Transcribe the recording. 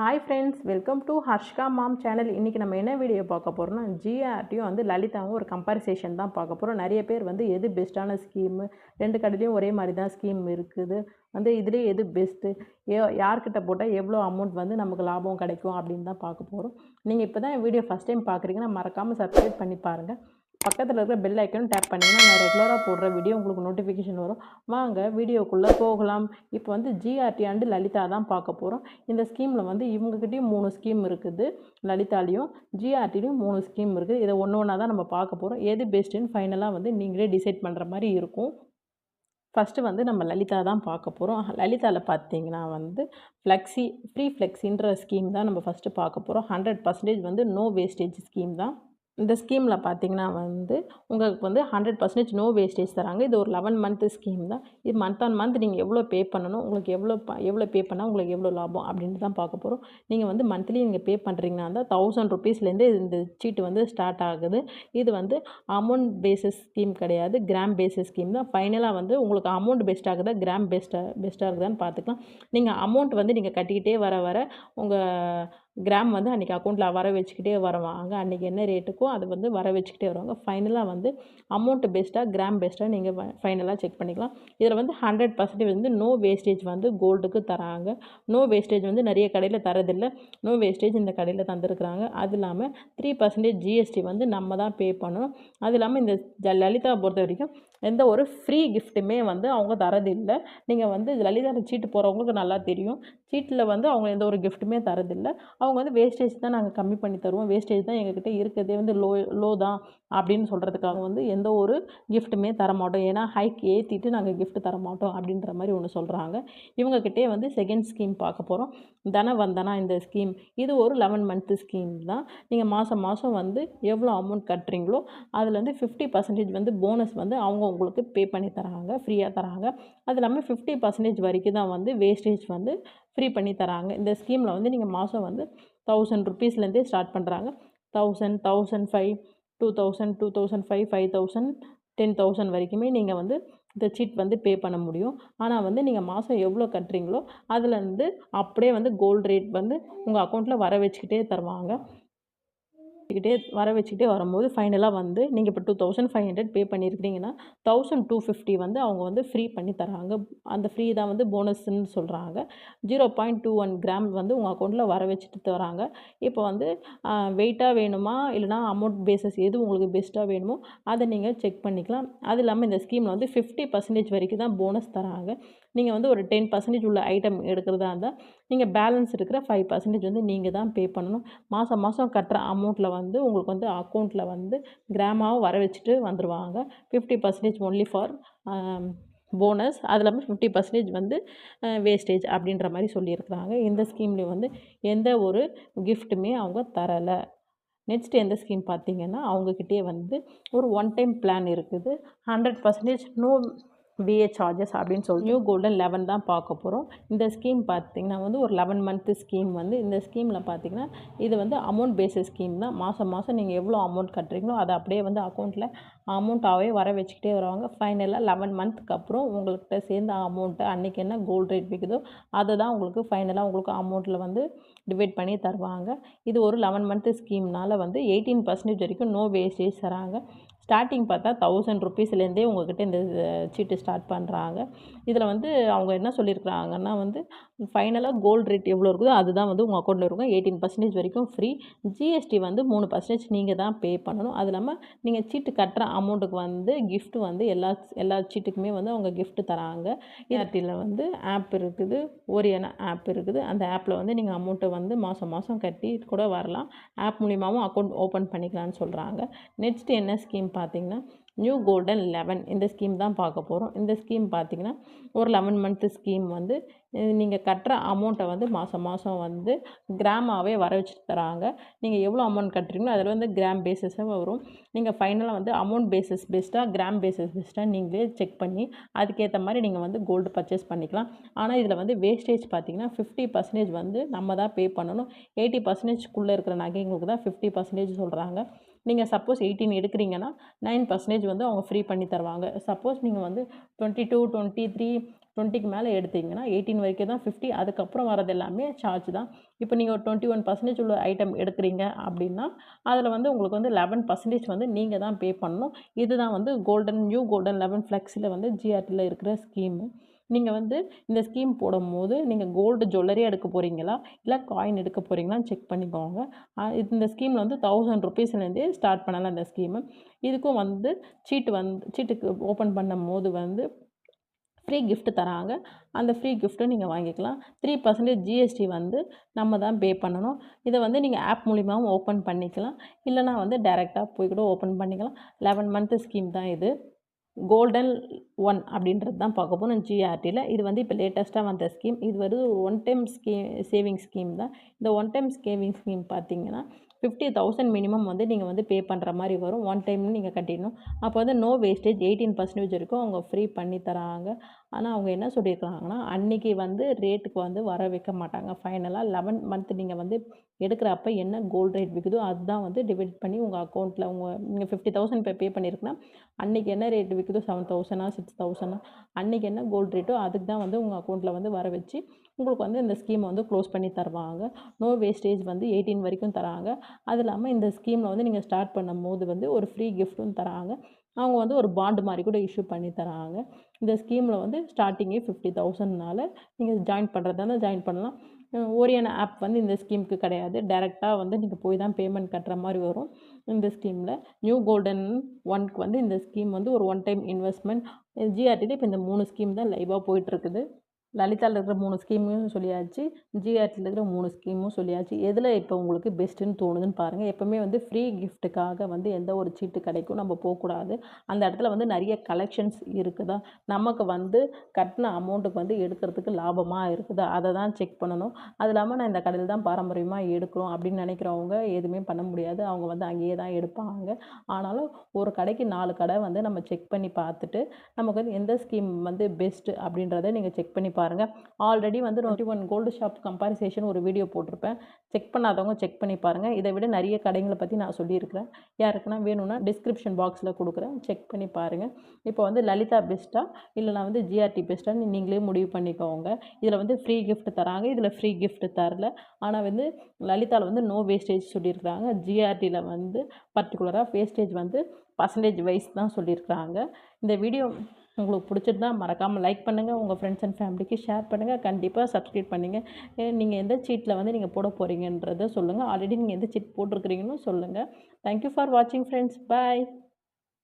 Hi friends welcome to Harshka mom channel இன்றைக்கி நம்ம என்ன வீடியோ பார்க்க போகிறோம்னா ஜிஆர்டியும் வந்து லலிதாவும் ஒரு கம்பாரிசேஷன் தான் பார்க்க போகிறோம் நிறைய பேர் வந்து எது பெஸ்ட்டான ஸ்கீமு ரெண்டு கடையிலையும் ஒரே மாதிரி தான் ஸ்கீம் இருக்குது. வந்து இதுலேயே எது பெஸ்ட்டு ஏ யார்கிட்ட போட்டால் எவ்வளோ அமௌண்ட் வந்து நமக்கு லாபம் கிடைக்கும் அப்படின்னு தான் பார்க்க போகிறோம் நீங்கள் இப்போ தான் வீடியோ ஃபஸ்ட் டைம் பார்க்குறீங்கன்னா மறக்காமல் சப்ஸ்கிரைப் பண்ணி பாருங்கள் பக்கத்தில் இருக்கிற பெல் ஐக்கனும் டேப் பண்ணிங்கன்னா நான் ரெகுலராக போடுற வீடியோ உங்களுக்கு நோட்டிஃபிகேஷன் வரும். வாங்க வீடியோக்குள்ளே போகலாம். இப்போ வந்து ஜிஆர்டி அண்டு லலிதா தான் பார்க்க போகிறோம் இந்த ஸ்கீமில் வந்து இவங்ககிட்டையும் மூணு ஸ்கீம் இருக்குது. லலிதாலையும் ஜிஆர்டிலையும் மூணு ஸ்கீம் இருக்குது. இதை ஒன்று ஒன்றா தான் நம்ம பார்க்க போகிறோம் எது பெஸ்ட்டுன்னு ஃபைனலாக வந்து நீங்களே டிசைட் பண்ணுற மாதிரி இருக்கும். ஃபஸ்ட்டு வந்து நம்ம லலிதா தான் பார்க்க போகிறோம் லலிதாவில் பார்த்தீங்கன்னா வந்து ஃப்ளெக்ஸி ஃப்ரீ ஃப்ளெக்ஸின்ற ஸ்கீம் தான் நம்ம ஃபஸ்ட்டு பார்க்க போகிறோம் ஹண்ட்ரட் பர்சன்டேஜ் வந்து நோ வேஸ்டேஜ் ஸ்கீம் தான். இந்த ஸ்கீமில் பார்த்தீங்கன்னா வந்து உங்களுக்கு வந்து ஹண்ட்ரட் பர்சன்டேஜ் நோ வேஸ்டேஜ் தராங்க. இது ஒரு லெவன் மந்த்து ஸ்கீம் தான். இது மந்த் ஆன் மந்த் நீங்கள் எவ்வளோ பே பண்ணணும் உங்களுக்கு எவ்வளோ எவ்வளோ பே பண்ணால் உங்களுக்கு எவ்வளோ லாபம் அப்படின்ட்டு தான் பார்க்க போகிறோம் நீங்கள் வந்து மந்த்லி நீங்கள் பே பண்ணுறீங்கன்னா தான் தௌசண்ட் ருபீஸ்லேருந்து இந்த சீட்டு வந்து ஸ்டார்ட் ஆகுது. இது வந்து அமௌண்ட் பேசிஸ் ஸ்கீம் கிடையாது கிராம் பேஸஸ் ஸ்கீம் தான். ஃபைனலாக வந்து உங்களுக்கு அமௌண்ட் பெஸ்ட்டாகுதா கிராம் பெஸ்ட்டாக பெஸ்ட்டாக இருக்குதான்னு பார்த்துக்கலாம். நீங்கள் அமௌண்ட் வந்து நீங்கள் கட்டிக்கிட்டே வர வர உங்கள் கிராம் வந்து அன்றைக்கி அக்கௌண்ட்டில் வர வச்சுக்கிட்டே வருவாங்க அன்றைக்கி என்ன ரேட்டுக்கோ அது வந்து வர வச்சுக்கிட்டே வருவாங்க ஃபைனலாக வந்து அமௌண்ட்டு பெஸ்ட்டாக கிராம் பெஸ்ட்டாக நீங்கள் ஃபைனலாக செக் பண்ணிக்கலாம். இதில் வந்து ஹண்ட்ரட் பர்சன்டேஜ் வந்து நோ வேஸ்டேஜ் வந்து கோல்டுக்கு தராங்க. நோ வேஸ்டேஜ் வந்து நிறைய கடையில் தரதில்லை. நோ வேஸ்டேஜ் இந்த கடையில் தந்துருக்குறாங்க. அது இல்லாமல் த்ரீ பர்சன்டேஜ் ஜிஎஸ்டி வந்து நம்ம தான் பே பண்ணணும். அது இல்லாமல் இந்த ஜ லலிதா பொறுத்த வரைக்கும் எந்த ஒரு ஃப்ரீ கிஃப்ட்டுமே வந்து அவங்க தரதில்லை நீங்கள் வந்து லலிதாவில் சீட்டு போகிறவங்களுக்கு நல்லா தெரியும். சீட்டில் வந்து அவங்க எந்த ஒரு கிஃப்ட்டுமே தரதில்லை அவங்க வந்து வேஸ்டேஜ் தான் நாங்கள் கம்மி பண்ணி தருவோம். வேஸ்டேஜ் தான் எங்ககிட்ட இருக்கிறதே வந்து லோ லோ தான் அப்படின்னு சொல்கிறதுக்காக வந்து எந்த ஒரு கிஃப்ட்டுமே தர மாட்டோம். ஏன்னா ஹைக் ஏற்றிட்டு நாங்கள் கிஃப்ட் தர மாட்டோம் அப்படின்ற மாதிரி ஒன்று சொல்கிறாங்க இவங்கக்கிட்டே வந்து செகண்ட் ஸ்கீம் பார்க்க போகிறோம் தன வந்தனா இந்த ஸ்கீம் இது ஒரு லெவன் மந்த்து ஸ்கீம் தான். நீங்கள் மாதம் மாதம் வந்து எவ்வளோ அமௌண்ட் கட்டுறீங்களோ அதில் வந்து ஃபிஃப்டி பர்சன்டேஜ் வந்து போனஸ் வந்து அவங்க உங்களுக்கு பே பண்ணி தராங்க ஃப்ரீயாக தராங்க. அது இல்லாமல் ஃபிஃப்டி பர்சன்டேஜ் வரைக்கும் தான் வந்து வேஸ்டேஜ் வந்து ஃப்ரீ பண்ணி தராங்க. இந்த ஸ்கீமில் வந்து நீங்கள் மாதம் வந்து தௌசண்ட் ருபீஸ்லேருந்தே ஸ்டார்ட் பண்ணுறாங்க thousand thousand five two thousand two thousand five five thousand ten thousand வரைக்குமே நீங்கள் வந்து இந்த சீட் வந்து பே பண்ண முடியும். ஆனால் வந்து நீங்கள் மாதம் எவ்வளோ கட்டுறீங்களோ அதுலேருந்து அப்படியே வந்து கோல்டு ரேட் வந்து உங்கள் அக்கௌண்ட்டில் வர வச்சுக்கிட்டே தருவாங்க. வச்சுக்கிட்டே வர வச்சுக்கிட்டே வரும்போது ஃபைனலாக வந்து நீங்கள் இப்போ two thousand five hundred pay பண்ணியிருக்கிறீங்கன்னா thousand two fifty வந்து அவங்க வந்து ஃப்ரீ பண்ணி தராங்க. அந்த ஃப்ரீ தான் வந்து போனஸ்ன்னு சொல்கிறாங்க zero point two one gram வந்து உங்கள் அக்கௌண்ட்டில் வர வச்சுட்டு தராங்க. இப்போ வந்து வெயிட்டாக வேணுமா? இல்லைனா அமௌண்ட் பேசஸ் எது உங்களுக்கு பெஸ்ட்டாக வேணுமோ அதை நீங்கள் செக் பண்ணிக்கலாம். அது இல்லாமல் இந்த ஸ்கீமில் வந்து ஃபிஃப்டி பர்சன்டேஜ் வரைக்கும் தான் போனஸ் தராங்க. நீங்கள் வந்து ஒரு டென் பர்சன்டேஜ் உள்ள ஐட்டம் எடுக்கிறதா இருந்தால் நீங்கள் பேலன்ஸ் இருக்கிற ஃபைவ் பர்சன்டேஜ் வந்து நீங்கள் தான் பே பண்ணணும். மாதம் மாதம் கட்டுற அமௌண்ட்டில் வந்து உங்களுக்கு வந்து அக்கௌண்ட்டில் வந்து கிராமாவும் வர வச்சுட்டு வந்துடுவாங்க fifty percentage only for bonus அது இல்லாமல் ஃபிஃப்டி பர்சன்டேஜ் வந்து வேஸ்டேஜ் அப்படின்ற மாதிரி சொல்லியிருக்கிறாங்க. இந்த ஸ்கீம்லேயும் வந்து எந்த ஒரு கிஃப்ட்டுமே அவங்க தரலை. நெக்ஸ்ட் எந்த ஸ்கீம் பார்த்தீங்கன்னா அவங்கக்கிட்டே வந்து ஒரு ஒன் டைம் பிளான் இருக்குது. Hundred percentage no PA charges அப்படின்னு சொல்லி நியூ கோல்டன் லெவன் தான் பார்க்க போகிறோம் இந்த ஸ்கீம் பார்த்திங்கன்னா வந்து ஒரு லெவன் மந்த்து ஸ்கீம் வந்து இந்த ஸ்கீமில் பார்த்தீங்கன்னா இது வந்து அமௌண்ட் பேஸஸ் ஸ்கீம் தான். மாதம் மாதம் நீங்கள் எவ்வளோ அமௌண்ட் கட்டுறீங்களோ அதை அப்படியே வந்து அக்கௌண்ட்டில் அமௌண்ட்டாகவே வர வச்சுக்கிட்டே வருவாங்க. ஃபைனலாக லெவன் மந்த்துக்கு அப்புறம் உங்கள்கிட்ட சேர்ந்த அமௌண்ட்டு அன்றைக்கி என்ன கோல்டு ரேட் விற்குதோ அதை தான் உங்களுக்கு ஃபைனலாக உங்களுக்கு அமௌண்ட்டில் வந்து டிவைட் பண்ணி தருவாங்க. இது ஒரு லெவன் மந்த்து ஸ்கீம்னால் வந்து எயிட்டீன் பர்சன்டேஜ் வரைக்கும் நோ வேஸ்டேஜ் தராங்க. ஸ்டார்டிங் பார்த்தா தௌசண்ட் ருபீஸ்லேருந்தே உங்கள்கிட்ட இந்த சீட்டு ஸ்டார்ட் பண்ணுறாங்க இதில் வந்து அவங்க என்ன சொல்லியிருக்கிறாங்கன்னா வந்து ஃபைனலாக கோல்டு ரேட் எவ்வளோ இருக்குதோ அதுதான் வந்து உங்கள் அக்கௌண்ட்டில் இருக்கும். எயிட்டீன் பர்சன்டேஜ் வரைக்கும் ஃப்ரீ ஜிஎஸ்டி வந்து மூணு பர்சன்டேஜ் நீங்கள் தான் பே பண்ணணும். அது இல்லாமல் நீங்கள் சீட்டு கட்டுற அமௌண்ட்டுக்கு வந்து கிஃப்ட்டு வந்து எல்லா எல்லா சீட்டுக்குமே வந்து அவங்க கிஃப்ட்டு தராங்க. ஏர்டெல்லில் வந்து ஆப் இருக்குது. ஓரியான ஆப் இருக்குது. அந்த ஆப்பில் வந்து நீங்கள் அமௌண்ட்டை வந்து மாதம் மாதம் கட்டி கூட வரலாம். ஆப் மூலியமாகவும் அக்கௌண்ட் ஓப்பன் பண்ணிக்கலாம்னு சொல்கிறாங்க நெக்ஸ்ட் என்ன ஸ்கீம் பார்த்திங்கன்னா நியூ கோல்டன் லெவன் இந்த ஸ்கீம் தான் பார்க்க போகிறோம் இந்த ஸ்கீம் பார்த்தீங்கன்னா ஒரு லெவன் மந்த்து ஸ்கீம் வந்து நீங்கள் கட்டுற அமௌண்ட்டை வந்து மாதம் மாதம் வந்து கிராமாகவே வர வச்சு தராங்க. நீங்கள் எவ்வளோ அமௌண்ட் கட்டுறீங்களோ அதில் வந்து கிராம் பேஸஸாக வரும். நீங்கள் ஃபைனலாக வந்து அமௌண்ட் பேசிஸ் பெஸ்ட்டாக கிராம் பேசிஸ் பெஸ்ட்டாக நீங்களே செக் பண்ணி அதுக்கேற்ற மாதிரி நீங்கள் வந்து கோல்டு பர்ச்சேஸ் பண்ணிக்கலாம். ஆனால் இதில் வந்து வேஸ்டேஜ் பார்த்தீங்கன்னா ஃபிஃப்டி பர்சன்டேஜ் வந்து நம்ம தான் பே பண்ணணும். எயிட்டி பர்சன்டேஜ்க்குள்ளே இருக்கிற நகைங்களுக்கு தான் ஃபிஃப்டி பர்சன்டேஜ் சொல்கிறாங்க நீங்கள் சப்போஸ் எயிட்டீன் எடுக்கிறீங்கன்னா நைன் பர்சன்டேஜ் வந்து அவங்க ஃப்ரீ பண்ணி தருவாங்க. சப்போஸ் நீங்கள் வந்து டுவெண்ட்டி டூ டுவெண்ட்டி த்ரீ டுவெண்ட்டிக்கு மேலே எடுத்தீங்கன்னா எயிட்டீன் வரைக்கும் தான் ஃபிஃப்டி அதுக்கப்புறம் வரது எல்லாமே சார்ஜ் தான். இப்போ நீங்கள் ஒரு டுவெண்ட்டி ஒன் பர்சன்டேஜ் உள்ள ஐட்டம் எடுக்கிறீங்க அப்படின்னா அதில் வந்து உங்களுக்கு வந்து லெவன் பர்சன்டேஜ் வந்து நீங்கள் தான் பே பண்ணணும். இதுதான் வந்து கோல்டன் நியூ கோல்டன் லெவன் ஃப்ளெக்ஸில் வந்து ஜிஆர்டியில் இருக்கிற ஸ்கீமு நீங்கள் வந்து இந்த ஸ்கீம் போடும்போது நீங்கள் கோல்டு ஜுவல்லரி எடுக்க போகிறீங்களா இல்லை காயின் எடுக்க போகிறீங்களான்னு செக் பண்ணிக்கோங்க. இது- இந்த ஸ்கீமில் வந்து தௌசண்ட் ருபீஸ்லேருந்தே ஸ்டார்ட் பண்ணலாம் இந்த ஸ்கீமு இதுக்கும் வந்து சீட்டு வந்து சீட்டுக்கு ஓப்பன் பண்ணும் போது வந்து ஃப்ரீ கிஃப்ட் தராங்க. அந்த ஃப்ரீ கிஃப்ட்டை நீங்கள் வாங்கிக்கலாம். த்ரீ பர்சன்டேஜ் ஜிஎஸ்டி வந்து நம்ம தான் பே பண்ணணும். இதை வந்து நீங்கள் ஆப் மூலிமாவும் ஓப்பன் பண்ணிக்கலாம். இல்லைனா வந்து டைரெக்டாக போய் கூட ஓப்பன் பண்ணிக்கலாம். லெவன் மந்த்து ஸ்கீம் தான் இது. கோல்டன் ஒன் அப்படின்றது தான் பார்க்க போகணும் ஜிஆர்டியில் இது வந்து இப்போ லேட்டஸ்ட்டாக வந்த ஸ்கீம் இது வந்து one time scheme saving scheme தான். இந்த ஒன் டைம் சேவிங் ஸ்கீம் பார்த்தீங்கன்னா ஃபிஃப்டி தௌசண்ட் மினிமம் வந்து நீங்கள் வந்து பே பண்ணுற மாதிரி வரும். ஒன் டைம்னு நீங்கள் கட்டிடணும். அப்போ வந்து நோ வேஸ்டேஜ் எயிட்டீன் பர்சன்டேஜ் வரைக்கும் அவங்க ஃப்ரீ பண்ணி தராங்க. ஆனால் அவங்க என்ன சொல்லியிருக்காங்கன்னா அன்றைக்கி வந்து ரேட்டுக்கு வந்து வர வைக்க மாட்டாங்க. ஃபைனலாக லெவன் மந்த் நீங்கள் வந்து எடுக்கிறப்ப என்ன கோல்டு ரேட் விற்குதோ அதுதான் வந்து டிவைட் பண்ணி உங்கள் அக்கௌண்ட்டில் உங்கள் நீங்கள் ஃபிஃப்டி தௌசண்ட் இப்போ பே பண்ணியிருக்குன்னா அன்றைக்கி என்ன ரேட் விற்குதோ செவன் தௌசண்டா சிக்ஸ் தௌசண்டா அன்றைக்கி என்ன கோல்டு ரேட்டோ அதுக்கு தான் வந்து உங்கள் அக்கௌண்ட்டில் வந்து வர வச்சு உங்களுக்கு வந்து இந்த ஸ்கீமை வந்து க்ளோஸ் பண்ணி தருவாங்க. நோ வேஸ்டேஜ் வந்து எயிட்டீன் வரைக்கும் தராங்க. அது இல்லாமல் இந்த ஸ்கீமில் வந்து நீங்கள் ஸ்டார்ட் பண்ணும்போது வந்து ஒரு ஃப்ரீ கிஃப்ட்டும் தராங்க. அவங்க வந்து ஒரு பாண்டு மாதிரி கூட இஷ்யூ பண்ணி தராங்க. இந்த ஸ்கீமில் வந்து ஸ்டார்டிங்கே ஃபிஃப்டி தௌசண்ட்னால நீங்கள் ஜாயின் பண்ணுறதா இருந்தால் ஜாயின் பண்ணலாம். ஓரியன் ஓரியான ஆப் வந்து இந்த ஸ்கீமுக்கு கிடையாது. டேரெக்டாக வந்து நீங்கள் போய் தான் பேமெண்ட் கட்டுற மாதிரி வரும் இந்த ஸ்கீமில் நியூ கோல்டன் ஒன்க்கு வந்து இந்த ஸ்கீம் வந்து ஒரு ஒன் டைம் இன்வெஸ்ட்மெண்ட் ஜிஆர்டியில் இப்போ இந்த மூணு ஸ்கீம் தான் லைவாக போயிட்டுருக்குது லலிதாவில் இருக்கிற மூணு ஸ்கீமும் சொல்லியாச்சு ஜிஆர்டியில் இருக்கிற மூணு ஸ்கீமும் சொல்லியாச்சு. எதில் இப்போ உங்களுக்கு பெஸ்ட்டுன்னு தோணுதுன்னு பாருங்கள் எப்போவுமே வந்து ஃப்ரீ கிஃப்ட்டுக்காக வந்து எந்த ஒரு சீட்டு கிடைக்கும் நம்ம போகக்கூடாது. அந்த இடத்துல வந்து நிறைய கலெக்ஷன்ஸ் இருக்குதா? நமக்கு வந்து கட்டின அமௌண்ட்டுக்கு வந்து எடுக்கிறதுக்கு லாபமாக இருக்குதா? அதை தான் செக் பண்ணணும். அது இல்லாமல் நான் இந்த கடையில் தான் பாரம்பரியமாக எடுக்கிறோம் அப்படின்னு நினைக்கிறவங்க எதுவுமே பண்ண முடியாது. அவங்க வந்து அங்கேயே தான் எடுப்பாங்க. ஆனாலும் ஒரு கடைக்கு நாலு கடை வந்து நம்ம செக் பண்ணி பார்த்துட்டு நமக்கு வந்து எந்த ஸ்கீம் வந்து பெஸ்ட்டு அப்படின்றத நீங்கள் செக் பண்ணி பாருங்கள் ஆல்ரெடி வந்து twenty one gold shop comparison ஒரு வீடியோ போட்டிருப்பேன். செக் பண்ணாதவங்க செக் பண்ணி பாருங்கள் இதை விட நிறைய கடைகளை பற்றி நான் சொல்லியிருக்கிறேன். யாருக்குன்னா வேணும்னா டிஸ்கிரிப்ஷன் பாக்ஸில் கொடுக்குறேன். செக் பண்ணி பாருங்கள் இப்போ வந்து லலிதா பெஸ்ட்டா இல்லைனா வந்து ஜிஆர்டி பெஸ்ட்டான்னு நீங்களே முடிவு பண்ணிக்கோங்க. இதில் வந்து ஃப்ரீ கிஃப்ட் தராங்க. இதில் ஃப்ரீ கிஃப்ட் தரல. ஆனால் வந்து லலிதாவில் வந்து நோ வேஸ்டேஜ் சொல்லியிருக்கிறாங்க. ஜிஆர்டியில் வந்து பர்டிகுலராக வேஸ்டேஜ் வந்து பர்சன்டேஜ் வைஸ் தான் சொல்லியிருக்கிறாங்க. இந்த வீடியோ உங்களுக்கு பிடிச்சிருந்தா மறக்காமல் லைக் பண்ணுங்கள் உங்கள் ஃப்ரெண்ட்ஸ் அண்ட் ஃபேமிலிக்கு ஷேர் பண்ணுங்கள் கண்டிப்பாக சப்ஸ்கிரைப் பண்ணுங்கள் நீங்கள் எந்த சீட்டில் வந்து நீங்கள் போட போகிறீங்கன்றதை சொல்லுங்கள் ஆல்ரெடி நீங்கள் எந்த சீட் போட்டிருக்கிறீங்கன்னு சொல்லுங்கள் தேங்க்யூ ஃபார் வாட்சிங் ஃப்ரெண்ட்ஸ் பாய்